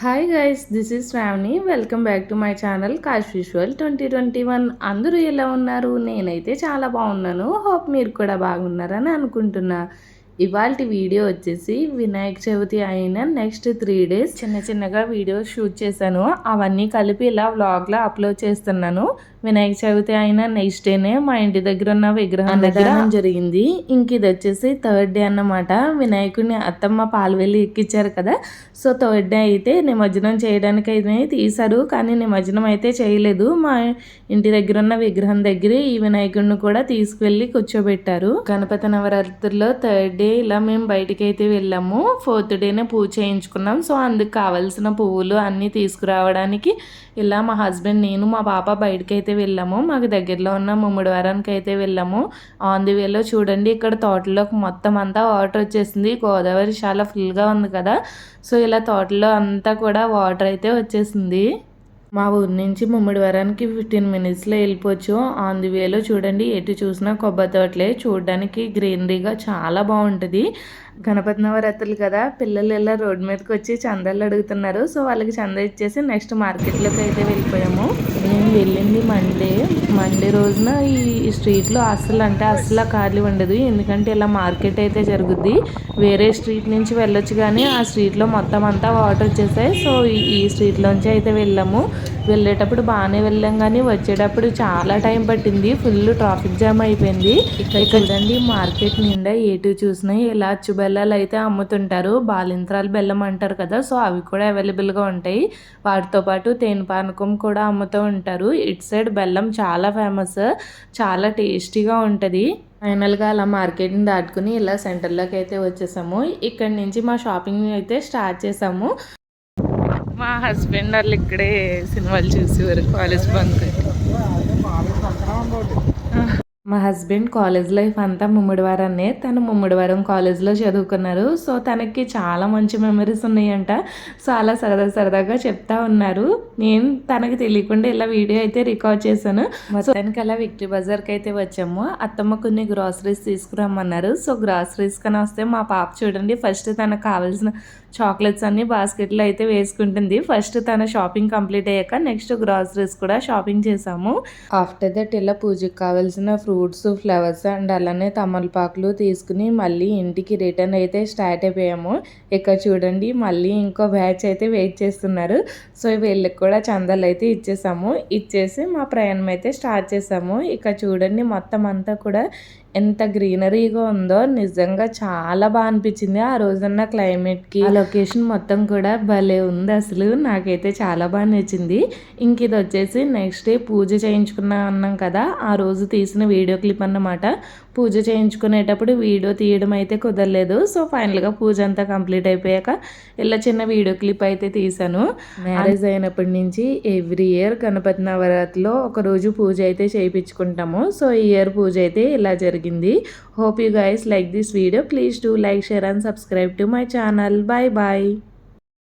Hi guys this is Sravani welcome back to my channel cache visual twenty twenty one అందరూ ఎలా ఉన్నారు? నేనైతే చాలా బాగున్నాను. హోప్ మీరు కూడా బాగున్నారని అనుకుంటున్నా. ఇవాళ వీడియో వచ్చేసి వినాయక చవితి అయిన నెక్స్ట్ త్రీ డేస్ చిన్న చిన్నగా వీడియోస్ షూట్ చేశాను. అవన్నీ కలిపి ఇలా వ్లాగ్లో అప్లోడ్ చేస్తున్నాను. వినాయక చవితి అయిన నెక్స్ట్ డేనే మా ఇంటి దగ్గర ఉన్న విగ్రహం దగ్గర జరిగింది. ఇంక ఇది వచ్చేసి థర్డ్ డే అన్నమాట. వినాయకుడిని అత్తమ్మ పాలవెల్లి ఎక్కించారు కదా. సో థర్డ్ డే అయితే నిమజ్జనం చేయడానికి అయితే తీశారు. కానీ నిమజ్జనం అయితే చేయలేదు. మా ఇంటి దగ్గర ఉన్న విగ్రహం దగ్గర ఈ వినాయకుడిని కూడా తీసుకువెళ్ళి కూర్చోబెట్టారు. గణపతి నవరాత్రుల్లో థర్డ్ డే ఇలా మేము బయటికి అయితే వెళ్ళాము. ఫోర్త్ డేనే పూజ చేయించుకున్నాం. సో అందుకు కావాల్సిన పువ్వులు అన్నీ తీసుకురావడానికి ఇలా మా హస్బెండ్ నేను మా పాప బయటకి అయితే వెళ్ళాము. మాకు దగ్గరలో ఉన్న ముమ్మడివారానికి అయితే వెళ్ళాము ఆన్ ది వేలో చూడండి ఇక్కడ తోటలోకి మొత్తం అంతా వాటర్ వచ్చేసింది. గోదావరి చాలా ఫుల్గా ఉంది కదా. సో ఇలా తోటలో అంతా కూడా వాటర్ అయితే వచ్చేసింది. మా ఊరి నుంచి ముమ్మడి వరానికి ఫిఫ్టీన్ మినిట్స్లో వెళ్ళిపోవచ్చు ఆన్ ది వేలో చూడండి ఎటు చూసినా కొబ్బరి తోటలే. చూడడానికి గ్రీనరీగా చాలా బాగుంటుంది. గణపతి నవరాత్రులు కదా పిల్లలు ఇలా రోడ్డు మీదకి వచ్చి చందాలు అడుగుతున్నారు. సో వాళ్ళకి చందా ఇచ్చేసి నెక్స్ట్ మార్కెట్లోకి అయితే వెళ్ళిపోయాము. నేను వెళ్ళింది మండే మండే రోజున ఈ స్ట్రీట్లో అస్సలు అంటే అస్సలు ఖాళీ ఉండదు. ఎందుకంటే ఇలా మార్కెట్ అయితే జరుగుద్ది. వేరే స్ట్రీట్ నుంచి వెళ్ళొచ్చు కానీ ఆ స్ట్రీట్లో మొత్తం అంతా వాటర్ వచ్చేసాయి సో ఈ స్ట్రీట్లోంచి అయితే వెళ్ళాము. వెళ్ళేటప్పుడు బాగానే వెళ్ళాం కానీ వచ్చేటప్పుడు చాలా టైం పట్టింది. ఫుల్ ట్రాఫిక్ జామ్ అయిపోయింది. ఇక్కడ చూడండి. మార్కెట్ నిండా ఏటు చూసినా ఇలా అచ్చు బెల్లాలు అయితే అమ్ముతుంటారు. బాలింత్రాలు బెల్లం అంటారు కదా సో అవి కూడా అవైలబుల్గా ఉంటాయి. వాటితో పాటు తేనె పానకం కూడా అమ్ముతూ ఉంటారు. ఇటు సైడ్ బెల్లం చాలా ఫేమస్ చాలా టేస్టీగా ఉంటుంది. ఫైనల్గా అలా మార్కెట్ని దాటుకుని ఇలా సెంటర్లోకి అయితే వచ్చేసాము. ఇక్కడ నుంచి మా షాపింగ్ అయితే స్టార్ట్ చేసాము. మా హస్బెండ్ వాళ్ళు ఇక్కడే సినిమాలు చూసేవారు కాలేజ్ బంక్ మా హస్బెండ్ కాలేజ్ లైఫ్ అంతా ముమ్మడివారాన్నే. తను ముమ్మడివారం కాలేజ్లో చదువుకున్నారు. సో తనకి చాలా మంచి మెమరీస్ ఉన్నాయంట. సో అలా సరదా సరదాగా చెప్తా ఉన్నారు. నేను తనకి తెలియకుండా ఇలా వీడియో అయితే రికార్డ్ చేశాను. మొత్తానికి అలా విక్టరీ బజార్కి అయితే వచ్చాము. అత్తమ్మ కొన్ని గ్రాసరీస్ తీసుకురమ్మన్నారు. సో గ్రాసరీస్ కానీ వస్తే మా పాప చూడండి ఫస్ట్ తనకు కావాల్సిన చాక్లెట్స్ అన్ని బాస్కెట్లో అయితే వేసుకుంటుంది. ఫస్ట్ తన షాపింగ్ కంప్లీట్ అయ్యాక నెక్స్ట్ గ్రాసరీస్ కూడా షాపింగ్ చేసాము ఆఫ్టర్ దట్ ఇలా పూజకి కావాల్సిన ఫ్రూట్స్ ఫ్లవర్స్ అండ్ అలానే తమలపాకులు తీసుకుని మళ్ళీ ఇంటికి రిటర్న్ అయితే స్టార్ట్ అయిపోయాము. ఇక్కడ చూడండి మళ్ళీ ఇంకో బ్యాచ్ అయితే వెయిట్ చేస్తున్నారు. సో వీళ్ళకి కూడా చందాలు అయితే ఇచ్చేసాము. ఇచ్చేసి మా ప్రయాణం అయితే స్టార్ట్ చేసాము. ఇక్కడ చూడండి మొత్తం అంతా కూడా ఎంత గ్రీనరీగా ఉందో నిజంగా చాలా బాగా అనిపించింది ఆ రోజున్న క్లైమేట్కి ఆ లొకేషన్ మొత్తం కూడా భలే ఉంది అసలు. నాకైతే చాలా బాగా నచ్చింది ఇంక ఇది వచ్చేసి నెక్స్ట్ డే పూజ చేయించుకున్నా అన్నాం కదా ఆ రోజు తీసిన వీడియో క్లిప్ అన్నమాట. పూజ చేయించుకునేటప్పుడు వీడియో తీయడం అయితే కుదరలేదు. సో ఫైనల్గా పూజ అంతా కంప్లీట్ అయిపోయాక ఇలా చిన్న వీడియో క్లిప్ అయితే తీసాను మ్యారేజ్ అయినప్పటి నుంచి ఎవ్రీ ఇయర్ గణపతి నవరాత్రిలో ఒక రోజు పూజ అయితే చేయించుకుంటాము. సో ఈ ఇయర్ పూజ అయితే ఇలా జరిగింది. Hope you guys like this video please do like share and subscribe to my channel bye bye